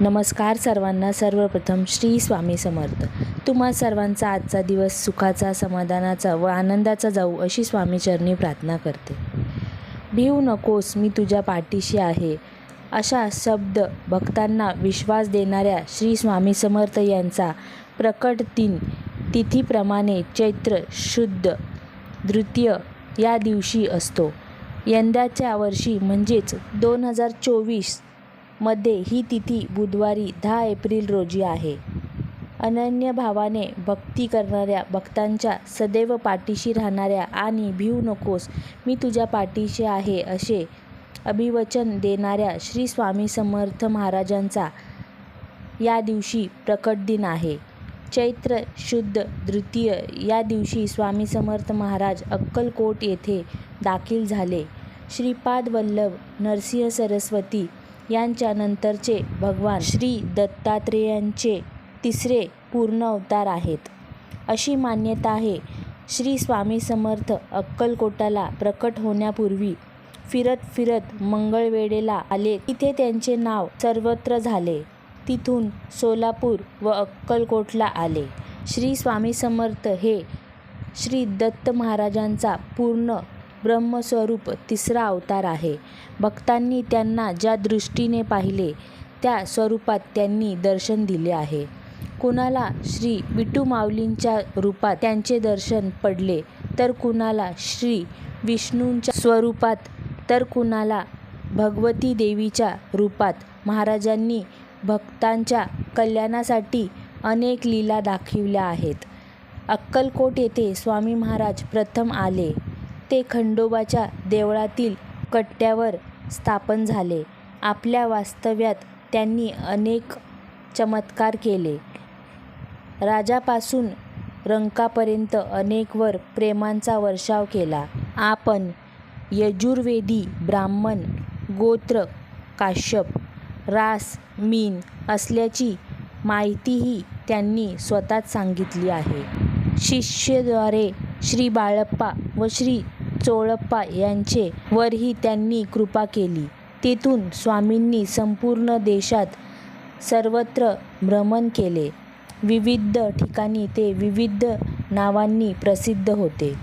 नमस्कार सर्वांना. सर्वप्रथम श्री स्वामी समर्थ. तुम्हा सर्वांचा आजचा दिवस सुखाचा समाधानाचा व आनंदाचा जाऊ अशी स्वामीचरणी प्रार्थना करते. भिऊ नकोस मी तुझ्या पाठीशी आहे. अशा शब्द भक्तांना विश्वास देणाऱ्या श्री स्वामी समर्थ यांचा प्रकट तीन तिथीप्रमाणे चैत्र शुद्ध द्वितीय या दिवशी असतो. यंदाच्या वर्षी म्हणजेच दोन हजार चोवीस मध्ये ही तिथी बुधवारी दहा एप्रिल रोजी आहे. अनन्य भावाने भक्ती करणाऱ्या भक्तांच्या सदैव पाठीशी राहणाऱ्या आणि भिऊ नकोस मी तुझ्या पाठीशी आहे असे अभिवचन देणाऱ्या श्री स्वामी समर्थ महाराजांचा या दिवशी प्रकट दिन आहे. चैत्र शुद्ध द्वितीय या दिवशी स्वामी समर्थ महाराज अक्कलकोट येथे दाखल झाले. श्रीपाद वल्लभ नरसिंह सरस्वती यांच्यानंतरचे भगवान श्री दत्तात्रेयांचे तिसरे पूर्ण अवतार आहेत. अशी मान्यता आहे. श्री स्वामी समर्थ अक्कलकोटाला प्रकट होण्यापूर्वी फिरत फिरत मंगळवेढेला आले. तिथे त्यांचे नाव सर्वत्र झाले. तिथून सोलापूर व अक्कलकोटला आले. श्री स्वामी समर्थ हे श्री दत्त महाराजांचा पूर्ण ब्रह्मस्वरूप तिसरा अवतार आहे. भक्तांनी त्यांना ज्या दृष्टीने पाहिले त्या स्वरूपात त्यांनी दर्शन दिले आहे. कुणाला श्री विटू माऊलींच्या रूपात त्यांचे दर्शन पडले तर कुणाला श्री विष्णूंच्या स्वरूपात तर कुणाला भगवती देवीच्या रूपात. महाराजांनी भक्तांच्या कल्याणासाठी अनेक लीला दाखविल्या आहेत. अक्कलकोट येथे स्वामी महाराज प्रथम आले. ते खंडोबाच्या देवळातील कट्ट्यावर स्थापन झाले. आपल्या वास्तव्यात त्यांनी अनेक चमत्कार केले. राजापासून रंकापर्यंत अनेकवर प्रेमांचा वर्षाव केला. आपण यजुर्वेदी ब्राह्मण गोत्र काश्यप रास मीन असल्याची माहितीही त्यांनी स्वतःच सांगितली आहे. शिष्यद्वारे श्री बाळप्पा व श्री चोळप्पा यांचे वरही त्यांनी कृपा केली. तेथून स्वामींनी संपूर्ण देशात सर्वत्र भ्रमण केले. विविध ठिकाणी ते विविध नावांनी प्रसिद्ध होते.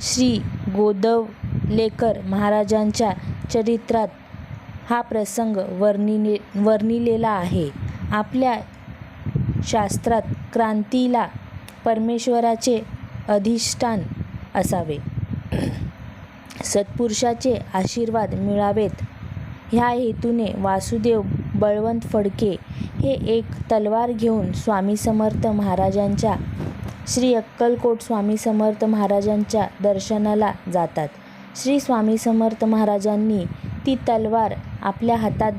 श्री गोदवलेकर महाराजांच्या चरित्रात हा प्रसंग वर्णिले वर्णिलेला आहे. आपल्या शास्त्रात क्रांतीला परमेश्वराचे अधिष्ठान असावे. सत्पुरुषाचे आशीर्वाद मिळावेत. ह्या हेतूने वासुदेव बळवंत फडके हे एक तलवार घेऊन स्वामी समर्थ महाराजांच्या श्री अक्कलकोट स्वामी समर्थ महाराजांच्या दर्शनाला जातात. श्री स्वामी समर्थ महाराजांनी ती तलवार आपल्या हातात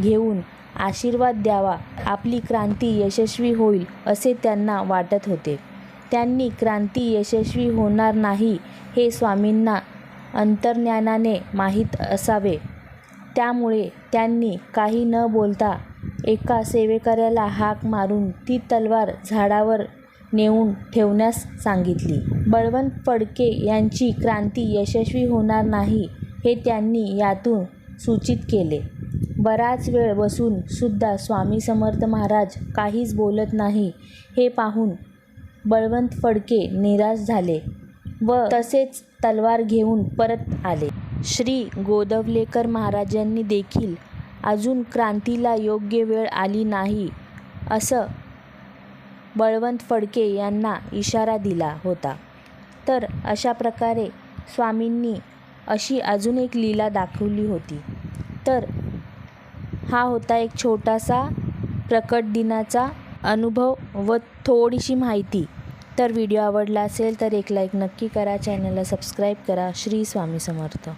घेऊन आशीर्वाद द्यावा आपली क्रांती यशस्वी होईल असे त्यांना वाटत होते. त्यांनी क्रांती यशस्वी होणार नाही हे स्वामींना अंतर्ज्ञानाने माहीत असावे. त्यामुळे त्यांनी काही न बोलता एका सेवेकऱ्याला हाक मारून ती तलवार झाडावर नेऊन ठेवण्यास सांगितली. बळवंत फडके यांची क्रांती यशस्वी होणार नाही हे त्यांनी यातून सूचित केले. बराच वेळ बसून सुद्धा स्वामी समर्थ महाराज काहीच बोलत नाही हे पाहून बळवंत फडके निराश झाले व तसेच तलवार घेऊन परत आले. श्री गोदवलेकर महाराजांनी देखील अजून क्रांतीला योग्य वेळ आली नाही असं बळवंत फडके यांना इशारा दिला होता. तर अशा प्रकारे स्वामींनी अशी अजून एक लीला दाखवली होती. तर हा होता एक छोटासा प्रकट दिनाचा अनुभव व थोडीशी माहिती. तर व्हिडिओ आवडला असेल तर एक लाईक नक्की करा. चॅनलला सबस्क्राईब करा. श्री स्वामी समर्थ.